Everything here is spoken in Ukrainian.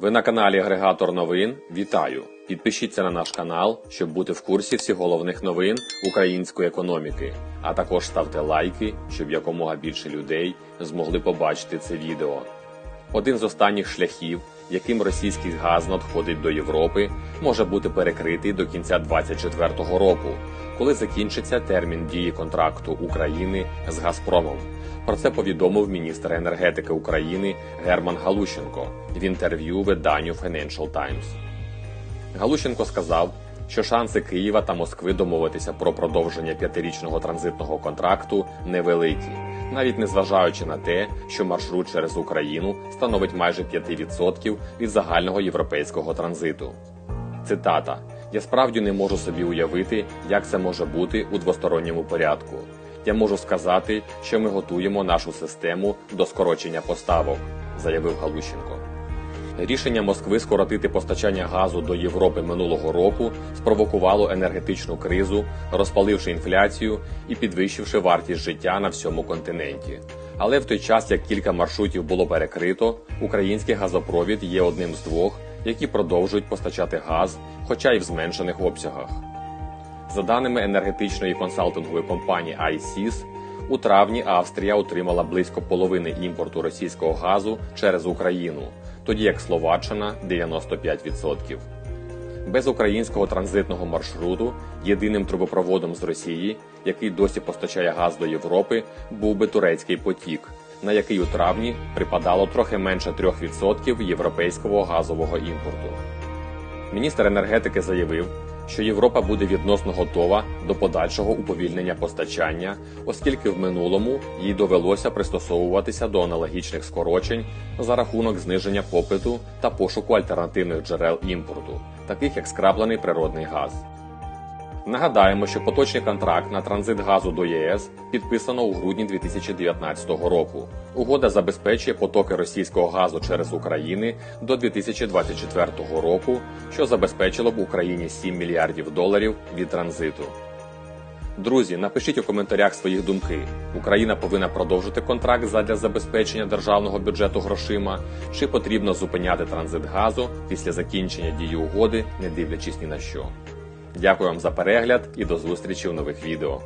Ви на каналі Агрегатор новин. Вітаю! Підпишіться на наш канал, щоб бути в курсі всіх головних новин української економіки. А також ставте лайки, щоб якомога більше людей змогли побачити це відео. Один з останніх шляхів, яким російський газ надходить до Європи, може бути перекритий до кінця 2024 року, коли закінчиться термін дії контракту України з Газпромом. Про це повідомив міністр енергетики України Герман Галущенко в інтерв'ю виданню Financial Times. Галущенко сказав, що шанси Києва та Москви домовитися про продовження п'ятирічного транзитного контракту невеликі, навіть незважаючи на те, що маршрут через Україну становить майже 5% від загального європейського транзиту. Цитата: Я справді не можу собі уявити, як це може бути у двосторонньому порядку. Я можу сказати, що ми готуємо нашу систему до скорочення поставок, заявив Галущенко. Рішення Москви скоротити постачання газу до Європи минулого року спровокувало енергетичну кризу, розпаливши інфляцію і підвищивши вартість життя на всьому континенті. Але в той час, як кілька маршрутів було перекрито, український газопровід є одним з двох, які продовжують постачати газ, хоча й в зменшених обсягах. За даними енергетичної консалтингової компанії ICIS, у травні Австрія отримала близько половини імпорту російського газу через Україну, тоді як Словаччина 95%. Без українського транзитного маршруту єдиним трубопроводом з Росії, який досі постачає газ до Європи, був би турецький потік, на який у травні припадало трохи менше 3% європейського газового імпорту. Міністр енергетики заявив, що Європа буде відносно готова до подальшого уповільнення постачання, оскільки в минулому їй довелося пристосовуватися до аналогічних скорочень за рахунок зниження попиту та пошуку альтернативних джерел імпорту, таких як скраплений природний газ. Нагадаємо, що поточний контракт на транзит газу до ЄС підписано у грудні 2019 року. Угода забезпечує потоки російського газу через Україну до 2024 року, що забезпечило б Україні 7 мільярдів доларів від транзиту. Друзі, напишіть у коментарях свої думки. Україна повинна продовжити контракт задля забезпечення державного бюджету грошима, чи потрібно зупиняти транзит газу після закінчення дії угоди, не дивлячись ні на що. Дякую вам за перегляд і до зустрічі в нових відео.